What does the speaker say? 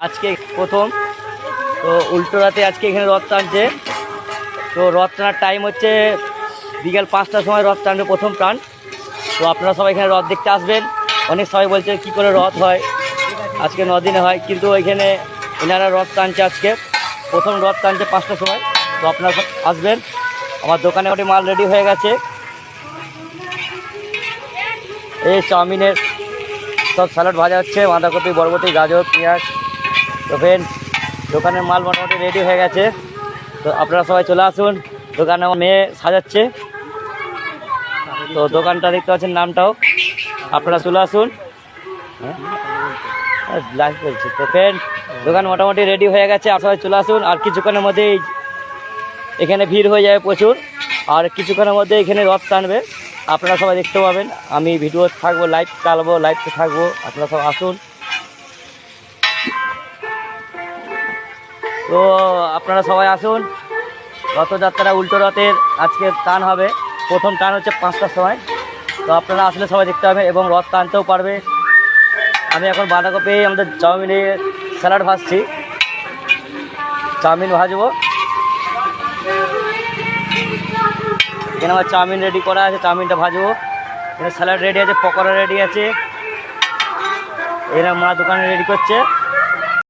আজকে প্রথম। তো উল্টো রাতে আজকে এখানে রথ টানছে। তো রথ টানার টাইম হচ্ছে বিকেল পাঁচটার সময় রথ টানবে প্রথম টান তো আপনারা সবাই এখানে রথ দেখতে আসবেন। অনেক সবাই বলছে কি করে রথ হয়, আজকে দিনে হয়, কিন্তু এখানে এনারা রথ টানছে আজকে। প্রথম রথ টানছে পাঁচটার সময়। তো আপনারা সব আসবেন। আমার দোকানে ওটি মাল রেডি হয়ে গেছে। এই চাউমিনের সব স্যালাড ভাজা হচ্ছে। বাঁধাকপি, বরবটি, গাজর, পেঁয়াজ। তো ফ্রেন্ড দোকানের মাল মোটামুটি রেডি হয়ে গেছে। তো আপনারা সবাই চলে আসুন, দোকানে আমার মেয়ে সাজাচ্ছে। তো দোকানটা দেখতে পাচ্ছেন নামটাও। আপনারা চলে আসুন। হ্যাঁ? লাইভ তো ফ্রেন্ড দোকান মোটামুটি রেডি হয়ে গেছে, আর সবাই চলে আসুন। আর কিছুক্ষণের মধ্যেই এখানে ভিড় হয়ে যাবে প্রচুর। আর কিছুক্ষণের মধ্যে এখানে রথ টানবে। আপনারা সবাই দেখতে পাবেন। আমি ভিডিও থাকব লাইভ চালাবো লাইভতে থাকব। আপনারা সব আসুন। তো আপনারা সবাই আসুন। রথযাত্রা উল্টো রথের আজকে টান হবে। প্রথম টান হচ্ছে পাঁচটার সময়। তো আপনারা আসলে সবাই দেখতে পাবেন এবং রথ টানতেও পারবে। আমি এখন বাঁধাকপি, আমাদের চাউমিনের স্যালাড ভাজছি। চাউমিন ভাজবো। এখানে আমার চাউমিন রেডি করা আছে, চাউমিনটা ভাজবো। এখানে স্যালাড রেডি আছে, পকোড়া রেডি আছে। এরা মা দোকানে রেডি করছে।